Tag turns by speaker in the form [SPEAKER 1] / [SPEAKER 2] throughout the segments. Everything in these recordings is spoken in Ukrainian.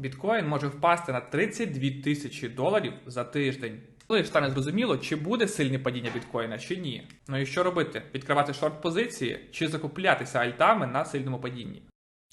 [SPEAKER 1] Біткоін може впасти на 32 тисячі доларів за тиждень. Коли стане зрозуміло, чи буде сильне падіння біткоїна, чи ні. Ну і що робити? Відкривати шорт позиції чи закуплятися альтами на сильному падінні?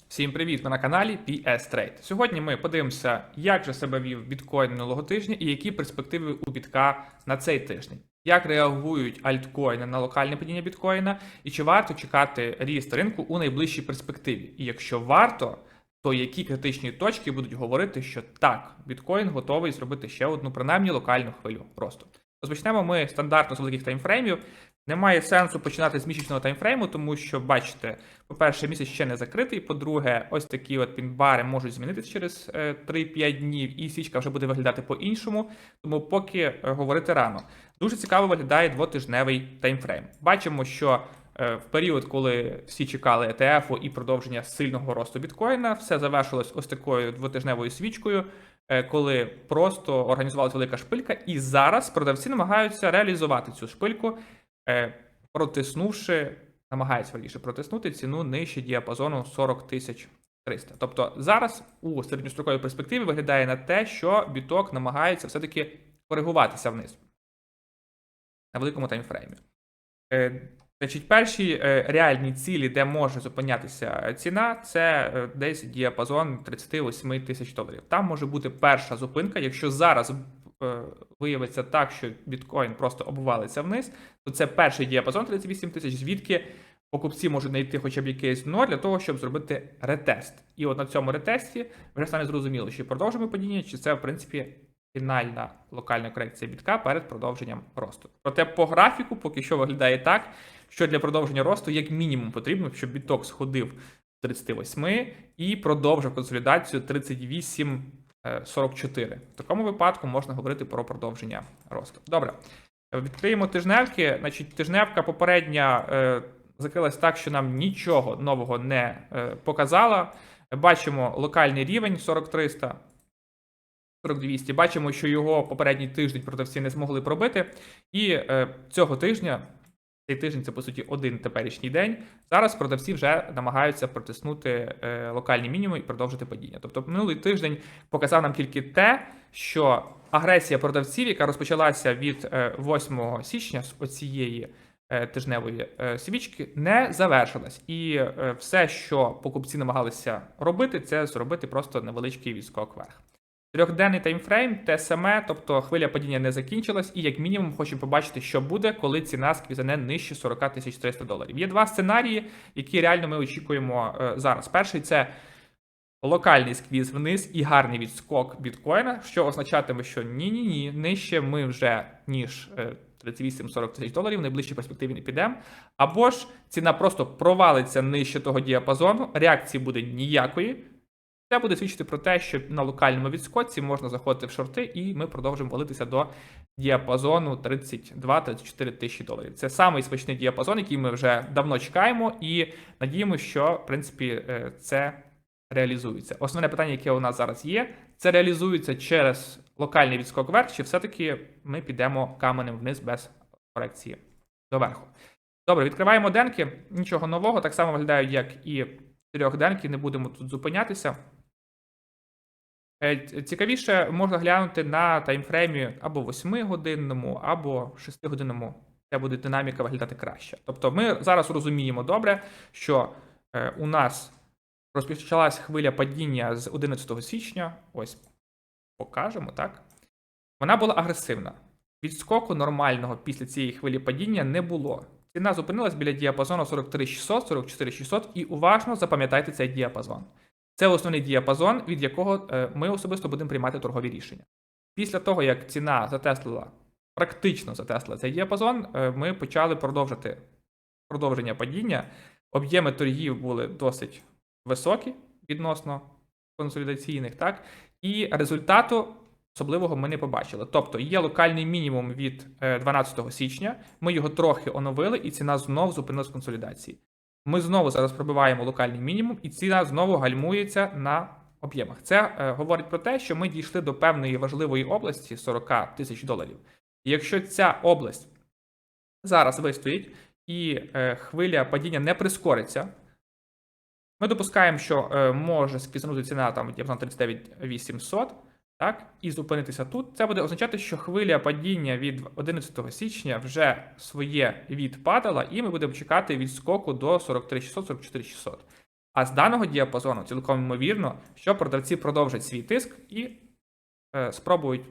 [SPEAKER 1] Всім привіт! Ми на каналі PS Trade. Сьогодні ми подивимося, як же себе вів біткоін минулого тижня і які перспективи у бітка на цей тиждень. Як реагують альткоїни на локальне падіння біткоїна, і чи варто чекати ріст ринку у найближчій перспективі? І якщо варто, то які критичні точки будуть говорити, що так, біткоін готовий зробити ще одну принаймні локальну хвилю росту. Розпочнемо ми стандартно з великих таймфреймів. Немає сенсу починати з місячного таймфрейму, тому що, бачите, по-перше, місяць ще не закритий. По-друге, ось такі от пінбари можуть змінитися через е, 3-5 днів, і січка вже буде виглядати по-іншому. Тому поки е, говорити рано. Дуже цікаво виглядає двотижневий таймфрейм. Бачимо, що е, в період, коли всі чекали ETF і продовження сильного росту біткоїна, все завершилось ось такою двотижневою свічкою, е, коли просто організувалася велика шпилька, і зараз продавці намагаються реалізувати цю шпильку, е, протиснувши, намагаються верніше протиснути ціну нижче діапазону 40 тисяч 300. Тобто зараз у середньостроковій перспективі виглядає на те, що біток намагається все-таки коригуватися вниз на великому таймфреймі. Значить, перші е, реальні цілі, де може зупинятися ціна, це е, десь діапазон 38 тисяч доларів. Там може бути перша зупинка. Якщо зараз е, виявиться так, що біткоін просто обвалиться вниз, то це перший діапазон 38 тисяч, звідки покупці можуть знайти хоча б якесь дно для того, щоб зробити ретест. І от на цьому ретесті вже стане зрозуміло, чи продовжимо падіння, чи це в принципі фінальна локальна корекція бітка перед продовженням росту. Проте по графіку поки що виглядає так, що для продовження росту як мінімум потрібно, щоб біток сходив з 38 і продовжив консолідацію 38,44. В такому випадку можна говорити про продовження росту. Добре. Відкриємо тижневки. Значить, тижневка попередня е, закрилась так, що нам нічого нового не е, показала. Бачимо локальний рівень 4300. 4200. Бачимо, що його попередній тиждень продавці не змогли пробити. І е, цього тижня, цей тиждень це по суті один теперішній день. Зараз продавці вже намагаються протиснути е, локальні мінімуми і продовжити падіння. Тобто, минулий тиждень показав нам тільки те, що агресія продавців, яка розпочалася від е, 8 січня з оцієї е, тижневої е, свічки, не завершилась. І е, все, що покупці намагалися робити, це зробити просто невеличкий відскок вверх. Трьохденний таймфрейм те саме, тобто хвиля падіння не закінчилась, і як мінімум хочемо побачити, що буде, коли ціна сквізане нижче 40 тисяч 300 доларів. Є два сценарії, які реально ми очікуємо е, зараз. Перший це локальний сквіз вниз і гарний відскок біткоїна, що означатиме, що ні-ні ні, нижче ми вже ніж. е, 38-40 тисяч доларів в найближчій перспективі не підемо. Або ж ціна просто провалиться нижче того діапазону, реакції буде ніякої. Це буде свідчити про те, що на локальному відскоці можна заходити в шорти, і ми продовжимо валитися до діапазону 32-34 тисячі доларів. Це самий смачний діапазон, який ми вже давно чекаємо, і надіємося, що в принципі е, це реалізується. Основне питання, яке у нас зараз є, це реалізується через локальний відскок вверх, чи все-таки ми підемо каменем вниз без корекції доверху. Добре, відкриваємо денки. Нічого нового, так само виглядають, як і чотирьохденки, не будемо тут зупинятися. Е, Цікавіше можна глянути на таймфреймі або 8-годинному, або 6-годинному. Це буде динаміка виглядати краще. Тобто ми зараз розуміємо добре, що е, у нас розпочалась хвиля падіння з 11 січня. Ось покажемо, так? Вона була агресивна. Відскоку нормального після цієї хвилі падіння не було. Ціна зупинилась біля діапазону 43600, 44600 і уважно запам'ятайте цей діапазон. Це основний діапазон, від якого е, ми особисто будемо приймати торгові рішення. Після того, як ціна затеслила, практично затеслила цей діапазон, е, ми почали продовжити продовження падіння. Об'єми торгів були досить високі відносно консолідаційних, так? І результату особливого ми не побачили. Тобто є локальний мінімум від е, 12 січня, ми його трохи оновили, і ціна знов зупинилась в консолідації. Ми знову зараз пробиваємо локальний мінімум, і ціна знову гальмується на об'ємах. Це е, говорить про те, що ми дійшли до певної важливої області 40 тисяч доларів. І якщо ця область зараз вистоїть і е, хвиля падіння не прискориться, Ми допускаємо, що е, може сквізнути ціна там діапазон 39 800, так, і зупинитися тут. Це буде означати, що хвиля падіння від 11 січня вже своє відпадала, і ми будемо чекати відскоку до 43 600, 44 600. А з даного діапазону цілком ймовірно, що продавці продовжать свій тиск і е, спробують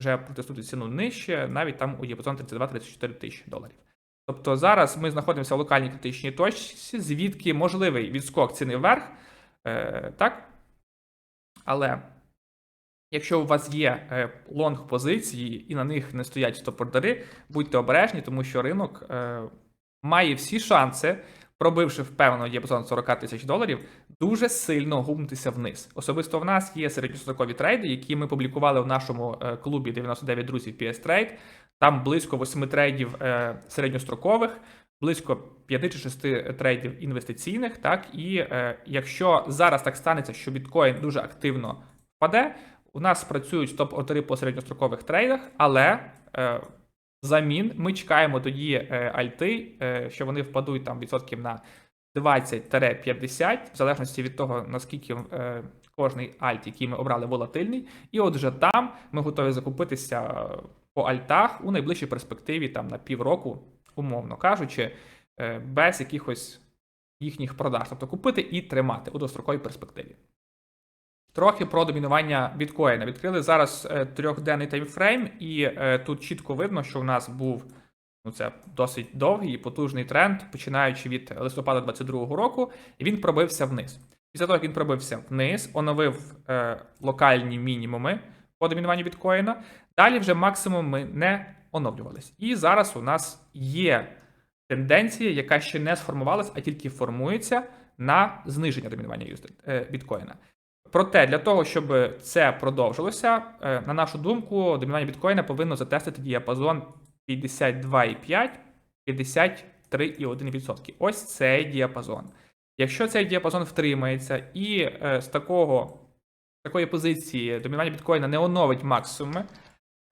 [SPEAKER 1] вже протиснути ціну нижче, навіть там у діапазон 32-34 тисячі доларів. Тобто зараз ми знаходимося в локальній критичній точці, звідки можливий відскок ціни вверх, е, так? Але якщо у вас є е, лонг позиції і на них не стоять стоп-ордери, будьте обережні, тому що ринок е, має всі шанси, пробивши впевнено діапазон 40 тисяч доларів, дуже сильно гумнутися вниз. Особисто в нас є середньострокові трейди, які ми публікували в нашому е, клубі 99 друзів PS Trade. Там близько 8 трейдів середньострокових, близько 5 чи 6 трейдів інвестиційних. Так, і е, якщо зараз так станеться, що біткоін дуже активно впаде, у нас працюють топ-ордери по середньострокових трейдах, але е, замін ми чекаємо тоді е, альти, е, що вони впадуть там відсотків на 20-50, в залежності від того, наскільки е, кожний альт, який ми обрали, волатильний. І от вже там ми готові закупитися по альтах у найближчій перспективі, там на півроку, умовно кажучи, е, без якихось їхніх продаж. Тобто купити і тримати у достроковій перспективі. Трохи про домінування біткоїна. Відкрили зараз е, трьохденний таймфрейм, і е, тут чітко видно, що в нас був ну це досить довгий і потужний тренд, починаючи від листопада 2022 року, і він пробився вниз. Після того, як він пробився вниз, оновив е, локальні мінімуми по домінуванню біткоїна. Далі вже максимум ми не оновлювались. І зараз у нас є тенденція, яка ще не сформувалась, а тільки формується на зниження домінування біткоїна. Проте для того, щоб це продовжилося, е, на нашу думку, домінування біткоїна повинно затестити діапазон 52,5, 53,1%. Ось цей діапазон. Якщо цей діапазон втримається і е, з такого, такої позиції домінування біткоїна не оновить максимуми,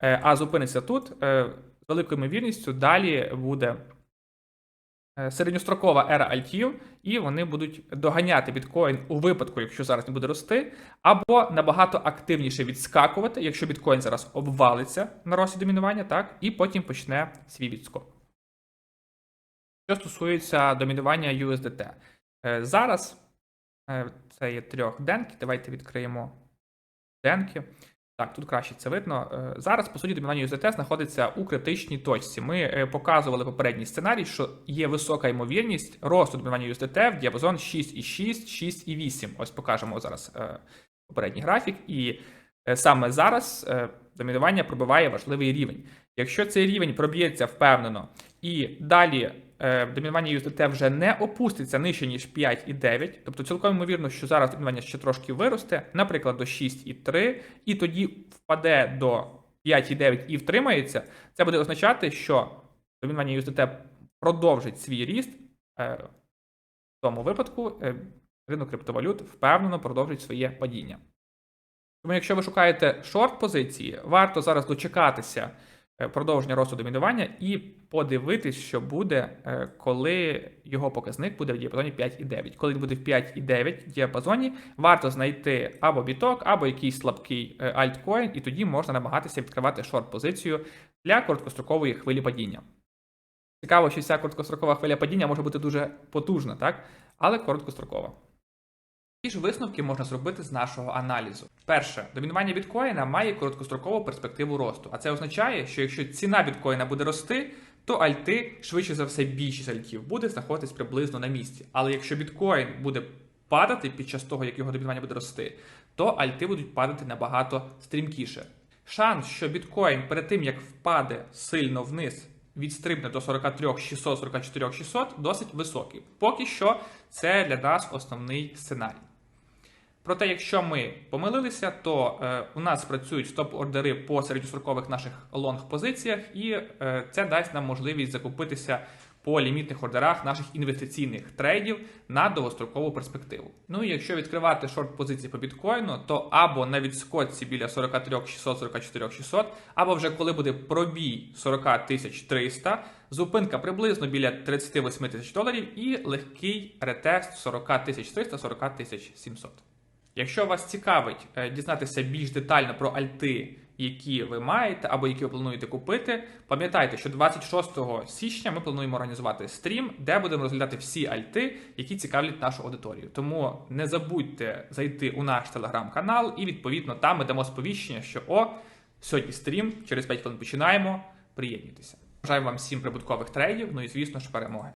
[SPEAKER 1] е, а зупиниться тут, з великою ймовірністю далі буде середньострокова ера альтів, і вони будуть доганяти біткоін у випадку, якщо зараз не буде рости, або набагато активніше відскакувати, якщо біткоін зараз обвалиться на росі домінування, так, і потім почне свій відскок. Що стосується домінування USDT. Е, Зараз е, це є трьох денки. Давайте відкриємо денки. Так, тут краще це видно. Е, Зараз, по суті, домінування USDT знаходиться у критичній точці. Ми е, показували попередній сценарій, що є висока ймовірність росту домінування USDT в діапазон 6,6, 6,8. Ось покажемо зараз е, попередній графік. І саме зараз домінування пробиває важливий рівень. Якщо цей рівень проб'ється впевнено і далі домінування USDT вже не опуститься нижче, ніж 5,9, тобто цілком ймовірно, що зараз домінування ще трошки виросте, наприклад, до 6,3, і тоді впаде до 5,9 і втримається, це буде означати, що домінування USDT продовжить свій ріст. Е, в тому випадку е, ринок криптовалют впевнено продовжить своє падіння. Тому, якщо ви шукаєте шорт позиції, варто зараз дочекатися е, продовження росту домінування і подивитись, що буде, е, коли його показник буде в діапазоні 5,9. Коли він буде в 5,9 діапазоні, варто знайти або біток, або якийсь слабкий е, альткоін, і тоді можна намагатися відкривати шорт позицію для короткострокової хвилі падіння. Цікаво, що ця короткострокова хвиля падіння може бути дуже потужна, так? але короткострокова. Які ж висновки можна зробити з нашого аналізу? Перше, домінування біткоїна має короткострокову перспективу росту. А це означає, що якщо ціна біткоїна буде рости, то альти, швидше за все, більшість альтів буде знаходитись приблизно на місці. Але якщо біткоін буде падати під час того, як його домінування буде рости, то альти будуть падати набагато стрімкіше. Шанс, що біткоін перед тим як впаде сильно вниз, відстрибне до 43 600, 44 600, досить високий. Поки що це для нас основний сценарій. Проте, якщо ми помилилися, то е, у нас працюють стоп-ордери по середньострокових наших лонг позиціях, і е, це дасть нам можливість закупитися по лімітних ордерах наших інвестиційних трейдів на довгострокову перспективу. Ну і якщо відкривати шорт позиції по біткоїну, то або на відскочці біля 43 600, 44 600, або вже коли буде пробій 40 тисяч 300, зупинка приблизно біля 38 тисяч доларів і легкий ретест 40 тисяч 300, 40 тисяч 700. Якщо вас цікавить е, дізнатися більш детально про альти, які ви маєте або які ви плануєте купити, пам'ятайте, що 26 січня ми плануємо організувати стрім, де будемо розглядати всі альти, які цікавлять нашу аудиторію. Тому не забудьте зайти у наш телеграм-канал, і відповідно там ми дамо сповіщення, що о, сьогодні стрім, через 5 хвилин починаємо. Приєднуйтеся. Бажаю вам всім прибуткових трейдів, ну і звісно ж перемоги.